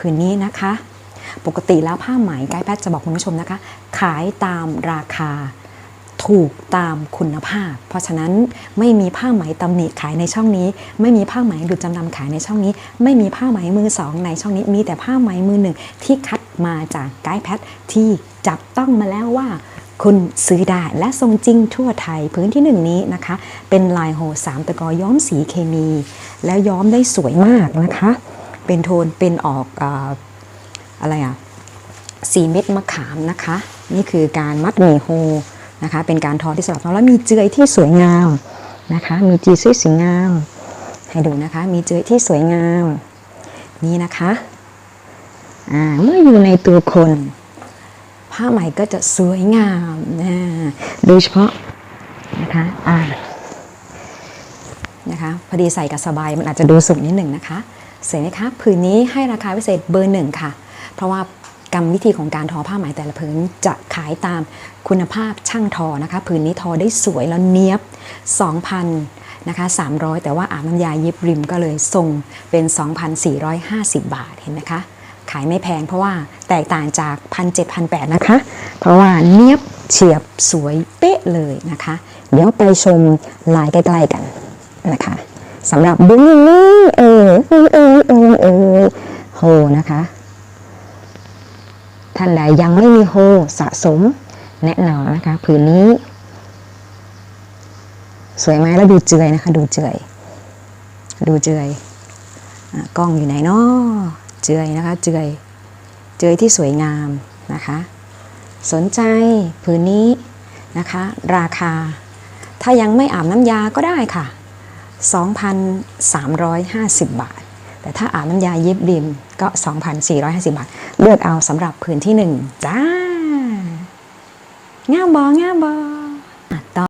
ผืนนี้นะคะ ปกติแล้วผ้าไหมไกด์แพทย์จะบอกคุณผู้ชมนะคะ ขายตามราคาถูกตามคุณภาพ เพราะฉะนั้นไม่มีผ้าไหมตำหนิขายในช่องนี้ ไม่มีผ้าไหมหลุดจำนำขายในช่องนี้ ไม่มีผ้าไหมมือสองในช่องนี้ มีแต่ผ้าไหมมือหนึ่งที่คัดมาจากไกด์แพทย์ที่จับต้องมาแล้วว่า คุณซื้อได้และทรงจริงทั่วไทยพื้นที่หนึ่งนี้นะคะ เป็นลายโฮสามตะกอย้อมสีเคมี แล้วย้อมได้สวยมากนะคะ เป็นโทนเป็นออกออะไรอะสีเม็ดมะขามนะคะ นี่คือการมัดหมี่โฮนะคะ เป็นการทอที่สลับทอแล้วมีเจือยที่สวยงามนะคะ มีจีซี่สวยงาม ให้ดูนะคะ มีเจือยที่สวยงาม นี่นะคะเมื่ออยู่ในตัวคน ผ้าไหมก็จะสวยงามนะโดยเฉพาะนะคะอ่านะคะ พอดีใส่กับสบายมันอาจจะดูสุกนิดหนึ่งนะคะ สวยไหมคะผืนนี้ให้ราคาพิเศษเบอร์หนึ่งค่ะ เพราะว่ากรรมวิธีของการทอผ้าไหมแต่ละผืนจะขายตามคุณภาพช่างทอนะคะผืนนี้ทอได้สวยแล้วเนี้ยบ 2,000นะคะ300 แต่ว่าอาบน้ำยาย็บริมก็เลยส่งเป็น 2,450 บาทเห็นไหมคะ ขายไม่แพงเพราะว่าแตกต่างจาก 1,700นะคะ เพราะว่าเนียบเฉียบสวยเป๊ะเลยนะคะ เดี๋ยวไปชมลายใกล้ ๆกันนะคะสำหรับบุ้งนี่เออเออเออเออเออ โหนะคะ ท่านใดยังไม่มีโฮสะสมแนะนำนะคะผืนนี้ สวยไหมแล้วดูเจือยนะคะ ดูเจือย ดูเจือยกล้องอยู่ไหนเนาะเจือยนะคะ เจือย เจือยที่สวยงามนะคะ สนใจผืนนี้นะคะ ราคา ถ้ายังไม่อาบน้ำยาก็ได้ค่ะ 2,350 บาท แต่ถ้าอาบน้ำยาเย็บริมก็ 2,450 บาท เลือกเอาสำหรับผืนที่ 1 จ้างามบองามบอ